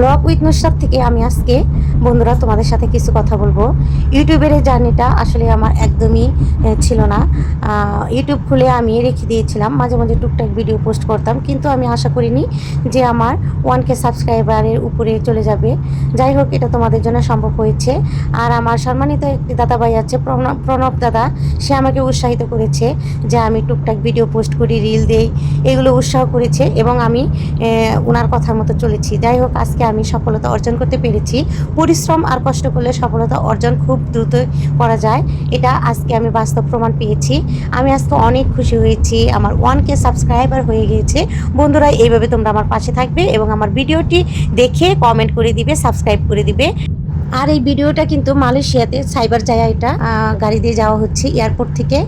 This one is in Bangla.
ব্লগ উইথ নুসরাত থেকে আমি আজকে বন্ধুরা, তোমাদের সাথে কিছু কথা বলব। ইউটিউবের এই জার্নিটা আসলে আমার একদমই ছিল না। ইউটিউব খুলে আমি রেখে দিয়েছিলাম। মাঝে মাঝে টুকটাক ভিডিও পোস্ট করতাম। কিন্তু আমি আশা করিনি যে আমার ওয়ান কে সাবস্ক্রাইবারের উপরে চলে যাবে। যাই হোক, এটা তোমাদের জন্য সম্ভব হয়েছে। আর আমার সম্মানিত একটি দাদা ভাই আছে প্রণব দাদা। সে আমাকে উৎসাহিত করেছে যে আমি টুকটাক ভিডিও পোস্ট করি, রিল দেই, এগুলো উৎসাহ করেছে এবং আমি ওনার কথার মতো চলেছি। যাই হোক, আজকে আমি সফলতা অর্জন করতে পেরেছি। পরিশ্রম আর কষ্ট করলে সফলতা অর্জন খুব দ্রুত করা যায়। এটা আজকে আমি বাস্তব প্রমাণ পেয়েছি। আমি আজকে অনেক খুশি হয়েছি। আমার ওয়ান কে সাবস্ক্রাইবার হয়ে গিয়েছে। বন্ধুরা, এইভাবে তোমরা আমার পাশে থাকবে এবং আমার ভিডিওটি দেখে কমেন্ট করে দিবে সাবস্ক্রাইব করে দিবে। আর এই ভিডিওটা কিন্তু মালয়েশিয়াতে সাইবার জায়গা এটা গাড়ি দিয়ে যাওয়া হচ্ছে এয়ারপোর্ট থেকে।